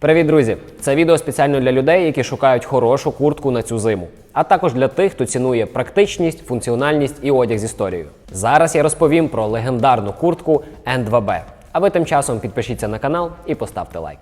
Привіт, друзі! Це відео спеціально для людей, які шукають хорошу куртку на цю зиму, а також для тих, хто цінує практичність, функціональність і одяг з історією. Зараз я розповім про легендарну куртку N2B. А ви тим часом підпишіться на канал і поставте лайк.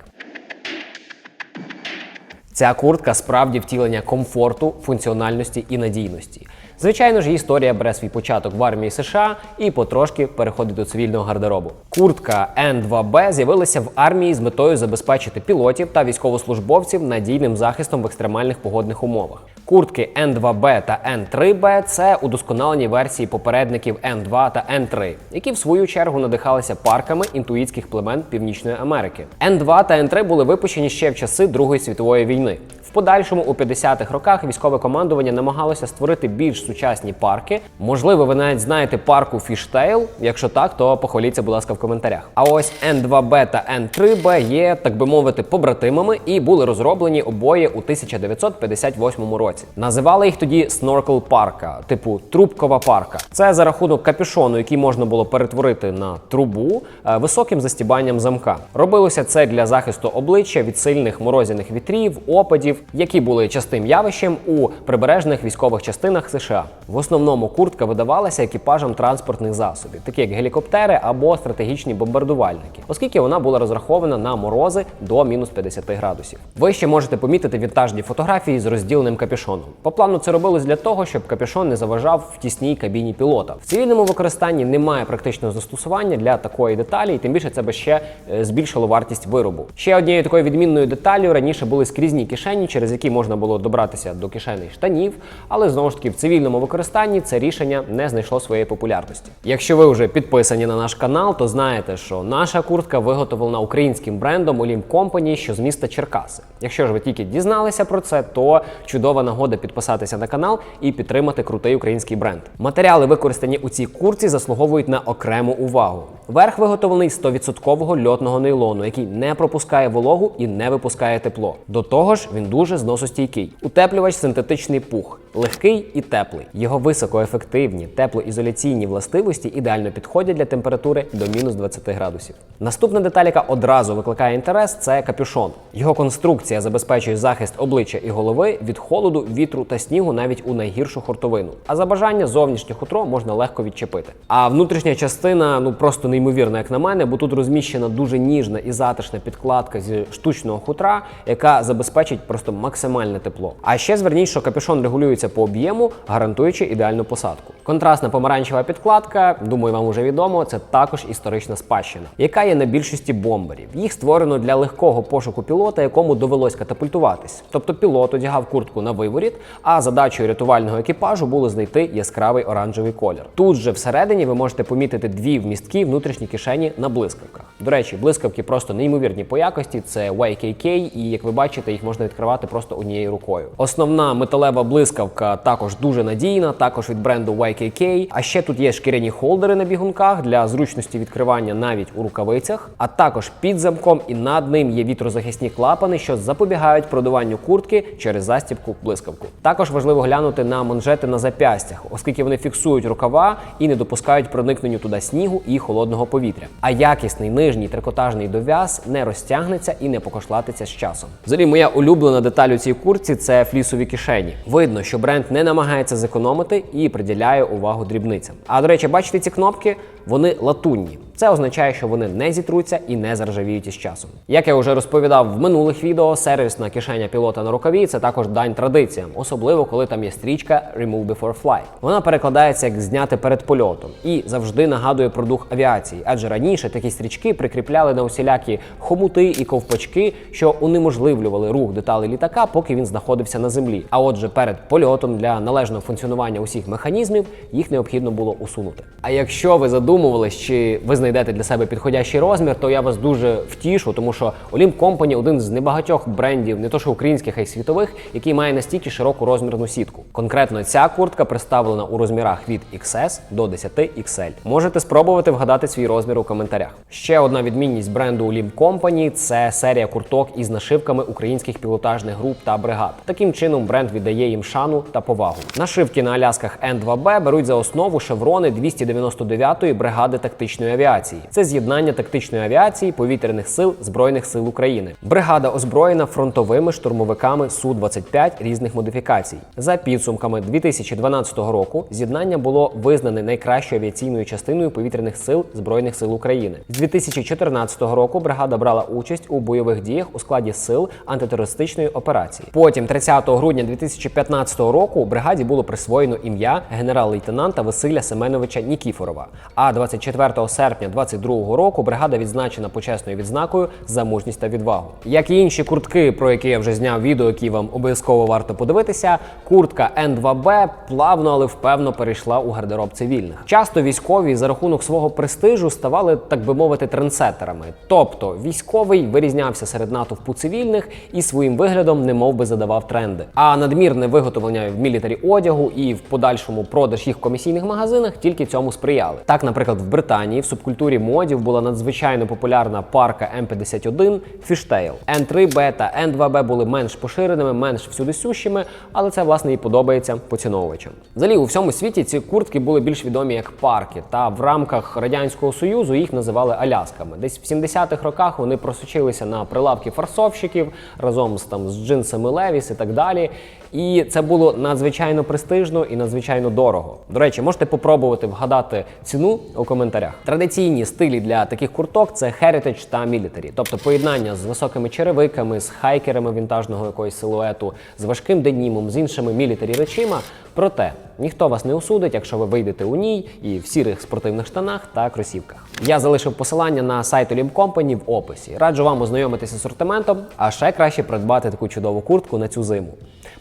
Ця куртка справді втілення комфорту, функціональності і надійності. Звичайно ж, історія бере свій початок в армії США і потрошки переходить до цивільного гардеробу. Куртка N2B з'явилася в армії з метою забезпечити пілотів та військовослужбовців надійним захистом в екстремальних погодних умовах. Куртки N2B та N3B – це удосконалені версії попередників N2 та N3, які в свою чергу надихалися парками інтуїтських племен Північної Америки. N2 та N3 були випущені ще в часи Другої світової війни. В подальшому у 50-х роках військове командування намагалося створити більш сучасні парки. Можливо, ви навіть знаєте парку Фіштейл. Якщо так, то похваліться, будь ласка, в коментарях. А ось N2B та N3B є, так би мовити, побратимами і були розроблені обоє у 1958 році. Називали їх тоді Snorkel парка, типу трубкова парка. Це за рахунок капюшону, який можна було перетворити на трубу е, високим застібанням замка. Робилося це для захисту обличчя від сильних морозяних вітрів, опадів, які були частим явищем у прибережних військових частинах США. В основному куртка видавалася екіпажам транспортних засобів, такі як гелікоптери або стратегічні бомбардувальники, оскільки вона була розрахована на морози до мінус 50 градусів. Ви ще можете помітити вінтажні фотографії з розділеним капюшоном. По плану це робилось для того, щоб капюшон не заважав в тісній кабіні пілота. В цивільному використанні немає практичного застосування для такої деталі, і тим більше це би ще е, збільшило вартість виробу. Ще однією такою відмінною деталю раніше були скрізні кишені, через які можна було добратися до кишеней штанів, але знову ж таки в цивільному використанні це рішення не знайшло своєї популярності. Якщо ви вже підписані на наш канал, то знаєте, що наша куртка виготовлена українським брендом Olymp Company, що з міста Черкаси. Якщо ж ви тільки дізналися про це, то чудова нагода підписатися на канал і підтримати крутий український бренд. Матеріали, використані у цій куртці, заслуговують на окрему увагу. Верх виготовлений з 100% льотного нейлону, який не пропускає вологу і не випускає тепло. До того ж, він дуже зносостійкий. Утеплювач синтетичний пух, легкий і теплий. Його високоефективні теплоізоляційні властивості ідеально підходять для температури до мінус 20 градусів. Наступна деталь, яка одразу викликає інтерес, це капюшон. Його конструкція забезпечує захист обличчя і голови від холоду, вітру та снігу навіть у найгіршу хуртовину. А за бажання зовнішнє хутро можна легко відчепити. А внутрішня частина ну просто неймовірна, як на мене, бо тут розміщена дуже ніжна і затишна підкладка зі штучного хутра, яка забезпечить просто максимальне тепло. А ще зверніть, що капюшон регулюється по об'єму, гарантуючи ідеальну посадку. Контрастна помаранчева підкладка, думаю, вам уже відомо, це також історична спадщина, яка є на більшості бомберів. Їх створено для легкого пошуку пілота, якому довелось катапультуватись. Тобто пілот одягав куртку на виворіт, а задачею рятувального екіпажу було знайти яскравий оранжевий колір. Тут же всередині ви можете помітити дві вмісткі внутрішні кишені на блискавках. До речі, блискавки просто неймовірні по якості. Це YKK, і як ви бачите, їх можна відкривати просто однією рукою. Основна металева блискавка також дуже надійна, також від бренду YKK. А ще тут є шкіряні холдери на бігунках для зручності відкривання навіть у рукавицях. А також під замком і над ним є вітрозахисні клапани, що запобігають продуванню куртки через застібку блискавку. Також важливо глянути на манжети на запястях, оскільки вони фіксують рукава і не допускають проникненню туди снігу і холодного повітря. А якісний нижній трикотажний дов'яз не розтягнеться і не покошлатиться з часом. Взагалі, моя улюблена деталь у цій куртці це флісові кишені. Видно, що бренд не намагається зекономити і приділяє увагу дрібницям. А до речі, бачите ці кнопки? Вони латунні. Це означає, що вони не зітруться і не заржавіють із часом. Як я вже розповідав в минулих відео, сервісна кишеня пілота на рукаві це також дань традиціям, особливо коли там є стрічка Remove Before Flight. Вона перекладається як зняти перед польотом і завжди нагадує про дух авіації, адже раніше такі стрічки прикріпляли на усілякі хомути і ковпачки, що унеможливлювали рух деталей літака, поки він знаходився на землі. А отже, перед польотом для належного функціонування усіх механізмів їх необхідно було усунути. А якщо ви задумувались, чи ви знайдете для себе підходящий розмір, то я вас дуже втішу, тому що Olymp Company один з небагатьох брендів, не то що українських, а й світових, який має настільки широку розмірну сітку. Конкретно ця куртка представлена у розмірах від XS до 10 XL. Можете спробувати вгадати свій розмір у коментарях. Ще одна відмінність бренду Olymp Company – це серія курток із нашивками українських пілотажних груп та бригад. Таким чином бренд віддає їм шану та повагу. Нашивки на алясках N2B беруть за основу шеврони 299-ї бригади бригади тактичної авіації. Це з'єднання тактичної авіації повітряних сил Збройних сил України. Бригада озброєна фронтовими штурмовиками Су-25 різних модифікацій. За підсумками 2012 року з'єднання було визнане найкращою авіаційною частиною повітряних сил Збройних сил України. З 2014 року бригада брала участь у бойових діях у складі сил антитерористичної операції. Потім, 30 грудня 2015 року, бригаді було присвоєно ім'я генерал-лейтенанта Василя Семеновича Нікіфорова. А 24 серпня 2022 року бригада відзначена почесною відзнакою за мужність та відвагу. Як і інші куртки, про які я вже зняв відео, які вам обов'язково варто подивитися, куртка Н2Б плавно, але впевно перейшла у гардероб цивільних. Часто військові за рахунок свого престижу ставали, так би мовити, трендсеттерами. Тобто військовий вирізнявся серед натовпу цивільних і своїм виглядом немов би задавав тренди. А надмірне виготовлення в мілітарі одягу і в подальшому продаж їх в комісійних магазинах тільки цьому сприяли. Так, наприклад, в Британії в субкультурі модів була надзвичайно популярна парка М51 Fishtail. N3B та N2B були менш поширеними, менш всюдисущими, але це власне і подобається поціновувачам. Взагалі у всьому світі ці куртки були більш відомі як парки, та в рамках радянського союзу їх називали алясками. Десь в 70-х роках вони просочилися на прилавки фарсовщиків разом з там з джинсами Левіс і так далі. І це було надзвичайно престижно і надзвичайно дорого. До речі, можете попробувати вгадати ціну у коментарях. Традиційні стилі для таких курток це heritage та military, тобто поєднання з високими черевиками, з хайкерами вінтажного якогось силуету, з важким денімом, з іншими мілітарі речима. Проте ніхто вас не осудить, якщо ви вийдете у ній і в сірих спортивних штанах та кросівках. Я залишив посилання на сайт Olymp Company в описі. Раджу вам ознайомитися з асортиментом, а ще краще придбати таку чудову куртку на цю зиму.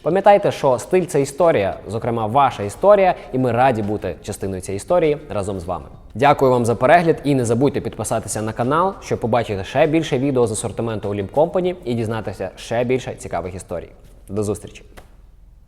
Пам'ятайте, що стиль це історія, зокрема ваша історія, і ми раді бути частиною цієї історії разом з вами. Дякую вам за перегляд і не забудьте підписатися на канал, щоб побачити ще більше відео з асортименту Olymp Company і дізнатися ще більше цікавих історій. До зустрічі!